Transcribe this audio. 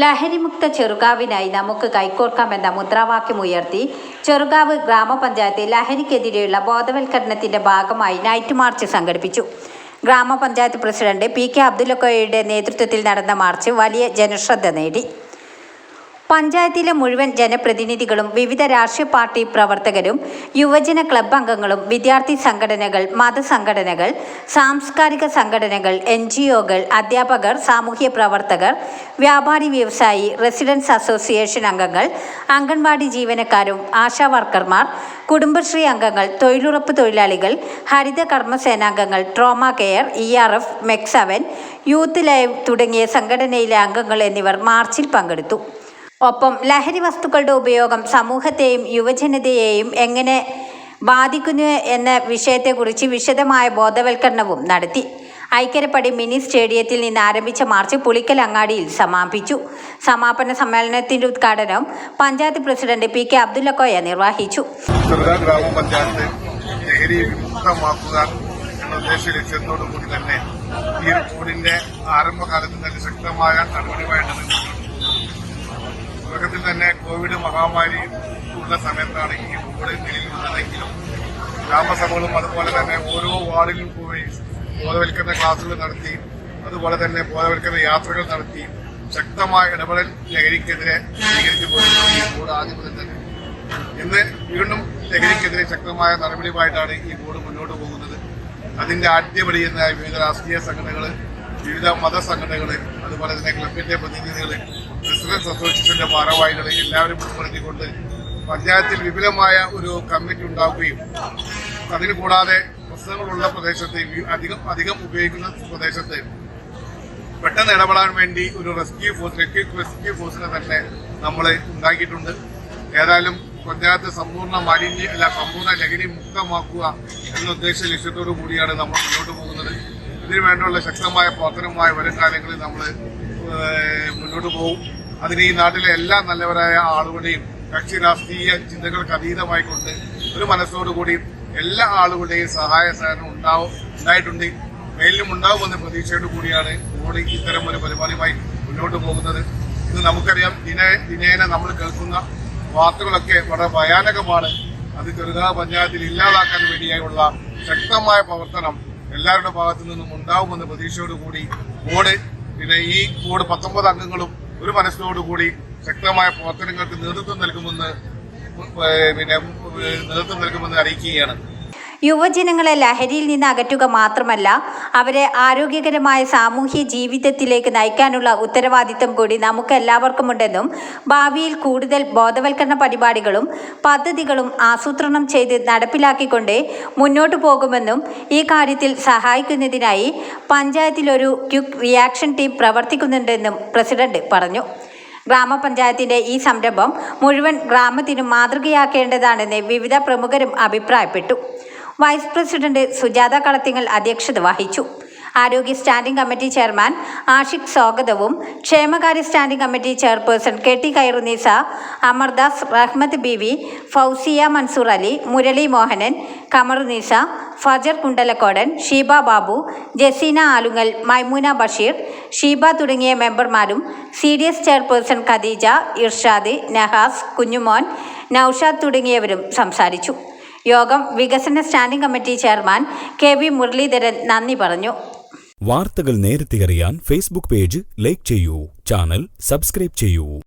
ലഹരിമുക്ത ചെറുകാവിനായി നമുക്ക് കൈകോർക്കാമെന്ന മുദ്രാവാക്യം ഉയർത്തി ചെറുകാവ് ഗ്രാമപഞ്ചായത്ത് ലഹരിക്കെതിരെയുള്ള ബോധവൽക്കരണത്തിന്റെ ഭാഗമായി നൈറ്റ് മാർച്ച് സംഘടിപ്പിച്ചു. ഗ്രാമപഞ്ചായത്ത് പ്രസിഡന്റ് പി കെ അബ്ദുല്ലക്കോയയുടെ നേതൃത്വത്തിൽ നടന്ന മാർച്ച് വലിയ ജനശ്രദ്ധ നേടി. പഞ്ചായത്തിലെ മുഴുവൻ ജനപ്രതിനിധികളും വിവിധ രാഷ്ട്രീയ പാർട്ടി പ്രവർത്തകരും യുവജന ക്ലബ് അംഗങ്ങളും വിദ്യാർത്ഥി സംഘടനകൾ മതസംഘടനകൾ സാംസ്കാരിക സംഘടനകൾ എൻ ജി ഒകൾ അധ്യാപകർ സാമൂഹ്യ പ്രവർത്തകർ വ്യാപാരി വ്യവസായി റെസിഡൻസ് അസോസിയേഷൻ അംഗങ്ങൾ അംഗൻവാടി ജീവനക്കാരും ആശാ വർക്കർമാർ കുടുംബശ്രീ അംഗങ്ങൾ തൊഴിലുറപ്പ് തൊഴിലാളികൾ ഹരിത കർമ്മസേനാംഗങ്ങൾ trauma care E R F മെക്സവൻ youth live തുടങ്ങിയ സംഘടനയിലെ അംഗങ്ങൾ എന്നിവർ മാർച്ചിൽ പങ്കെടുത്തു. ഒപ്പം ലഹരി വസ്തുക്കളുടെ ഉപയോഗം സമൂഹത്തെയും യുവജനതയെയും എങ്ങനെ ബാധിക്കുന്നു എന്ന വിഷയത്തെക്കുറിച്ച് വിശദമായ ബോധവൽക്കരണവും നടത്തി. ഐക്യരപ്പടി മിനി സ്റ്റേഡിയത്തിൽ നിന്ന് ആരംഭിച്ച മാർച്ച് പുളിക്കൽ അങ്ങാടിയിൽ സമാപിച്ചു. സമാപന സമ്മേളനത്തിന്റെ ഉദ്ഘാടനം panchayat president P K Abdullakoya നിർവഹിച്ചു. കൂടി തന്നെ ഈ ആരംഭകാലത്ത് തന്നെ ശക്തമായ നടപടിയുമായിട്ടാണ് തുടക്കത്തിൽ തന്നെ കോവിഡ് മഹാമാരി ഉള്ള സമയത്താണ് ഈ ബോർഡ് നിലയിൽ വന്നതെങ്കിലും ഗ്രാമസഭകളും അതുപോലെ തന്നെ ഓരോ വാർഡിലും പോയി ബോധവൽക്കരണ ക്ലാസുകൾ നടത്തി അതുപോലെ തന്നെ ബോധവൽക്കരണ യാത്രകൾ നടത്തി ശക്തമായ ഇടപെടൽ ലഹരിക്കെതിരെ സ്വീകരിച്ചു പോയിരുന്നു ഈ ബോർഡ് ആദ്യം മുതൽ തന്നെ. ഇന്ന് വീണ്ടും ലഹരിക്കെതിരെ ശക്തമായ നടപടിയുമായിട്ടാണ് ഈ ബോർഡ് മുന്നോട്ട് പോകുന്നത്. അതിന്റെ അടിപൊളി എന്ന വിവിധ രാഷ്ട്രീയ സംഘടനകൾ വിവിധ മതസംഘടനകൾ അതുപോലെ തന്നെ ക്ലബിന്റെ പ്രതിനിധികൾ റെസിഡൻസ് അസോസിയേഷന്റെ ഭാരവാഹികളെ എല്ലാവരും ഉൾപ്പെടുത്തിക്കൊണ്ട് പഞ്ചായത്തിൽ വിപുലമായ ഒരു കമ്മിറ്റി ഉണ്ടാക്കുകയും അതിന് കൂടാതെ പ്രശ്നങ്ങളുള്ള പ്രദേശത്ത് അധികം അധികം ഉപയോഗിക്കുന്ന പ്രദേശത്ത് പെട്ടെന്ന് ഇടപെടാൻ വേണ്ടി ഒരു റെസ്ക്യൂ ഫോഴ്സ് റെസ്ക്യൂ ഫോഴ്സിനെ തന്നെ നമ്മൾ ഉണ്ടാക്കിയിട്ടുണ്ട്. ഏതായാലും പഞ്ചായത്ത് സമ്പൂർണ മാലിന്യ അല്ല സമ്പൂർണ ലഹരി മുക്തമാക്കുക എന്ന ഉദ്ദേശ ലക്ഷ്യത്തോടു കൂടിയാണ് നമ്മൾ മുന്നോട്ട് പോകുന്നത്. ഇതിനു വേണ്ടിയുള്ള ശക്തമായ പ്രവർത്തനവുമായി വരും കാലങ്ങളിൽ നമ്മൾ മുന്നോട്ട് പോകും. അതിന് ഈ നാട്ടിലെ എല്ലാ നല്ലവരായ ആളുകളുടെയും കക്ഷി രാഷ്ട്രീയ ചിന്തകൾക്ക് അതീതമായിക്കൊണ്ട് ഒരു മനസ്സോടുകൂടി എല്ലാ ആളുകളുടെയും സഹായ സഹകരണം ഉണ്ടാവും ഉണ്ടായിട്ടുണ്ട്. മേലിലും ഉണ്ടാവുമെന്ന പ്രതീക്ഷയോട് കൂടിയാണ് മോഡി ഇത്തരം ഒരു പരിപാടിയുമായി മുന്നോട്ട് പോകുന്നത്. ഇന്ന് നമുക്കറിയാം ദിന ദിനേന നമ്മൾ കേൾക്കുന്ന വാർത്തകളൊക്കെ വളരെ ഭയാനകമാണ്. അത് ചെറുതാ പഞ്ചായത്തിൽ ഇല്ലാതാക്കാൻ വേണ്ടിയായുള്ള ശക്തമായ പ്രവർത്തനം എല്ലാവരുടെ ഭാഗത്തു നിന്നും ഉണ്ടാവുമെന്ന പ്രതീക്ഷയോടുകൂടി ബോർഡ് പിന്നെ ഈ ബോർഡ് പത്തൊമ്പത് അംഗങ്ങളും ഒരു മനസ്സിനോടുകൂടി ശക്തമായ പ്രവർത്തനങ്ങൾക്ക് നേതൃത്വം നൽകുമെന്ന് പിന്നെ നേതൃത്വം നൽകുമെന്ന് അറിയിക്കുകയാണ്. യുവജനങ്ങളെ ലഹരിയിൽ നിന്ന് അകറ്റുക മാത്രമല്ല അവരെ ആരോഗ്യകരമായ സാമൂഹ്യ ജീവിതത്തിലേക്ക് നയിക്കാനുള്ള ഉത്തരവാദിത്തം കൂടി നമുക്ക് എല്ലാവർക്കുമുണ്ടെന്നും ഭാവിയിൽ കൂടുതൽ ബോധവൽക്കരണ പരിപാടികളും പദ്ധതികളും ആസൂത്രണം ചെയ്ത് നടപ്പിലാക്കിക്കൊണ്ട് മുന്നോട്ടു പോകുമെന്നും ഈ കാര്യത്തിൽ സഹായിക്കുന്നതിനായി പഞ്ചായത്തിലൊരു ക്യുക്ക് റിയാക്ഷൻ ടീം പ്രവർത്തിക്കുന്നുണ്ടെന്നും പ്രസിഡന്റ് പറഞ്ഞു. ഗ്രാമപഞ്ചായത്തിന്റെ ഈ സംരംഭം മുഴുവൻ ഗ്രാമത്തിനും മാതൃകയാക്കേണ്ടതാണെന്ന് വിവിധ പ്രമുഖരും അഭിപ്രായപ്പെട്ടു. വൈസ് പ്രസിഡന്റ് സുജാത കളത്തിങ്ങൽ അധ്യക്ഷത വഹിച്ചു. ആരോഗ്യ സ്റ്റാൻഡിംഗ് കമ്മിറ്റി ചെയർമാൻ ആഷിഖ് സ്വാഗതവും ക്ഷേമകാര്യ standing committee chairperson K T Kairunisa Amardas Rahmath B V Fousiya Mansoor Ali Murali Mohanan Kamarunisa Fajar Kundalakodan Sheeba Babu Jaseena Alungal Maimoona Basheer Sheeba തുടങ്ങിയ മെമ്പർമാരും C D S chairperson Khadeeja Irshad Nahas Kunjumon Noushad തുടങ്ങിയവരും സംസാരിച്ചു. യോഗം വികസന standing committee chairman K V Muraleedharan നന്ദി പറഞ്ഞു. വാർത്തകൾ നേരത്തെ അറിയാൻ ഫേസ്ബുക്ക് പേജ് ലൈക്ക് ചെയ്യൂ ചാനൽ സബ്സ്ക്രൈബ് ചെയ്യൂ.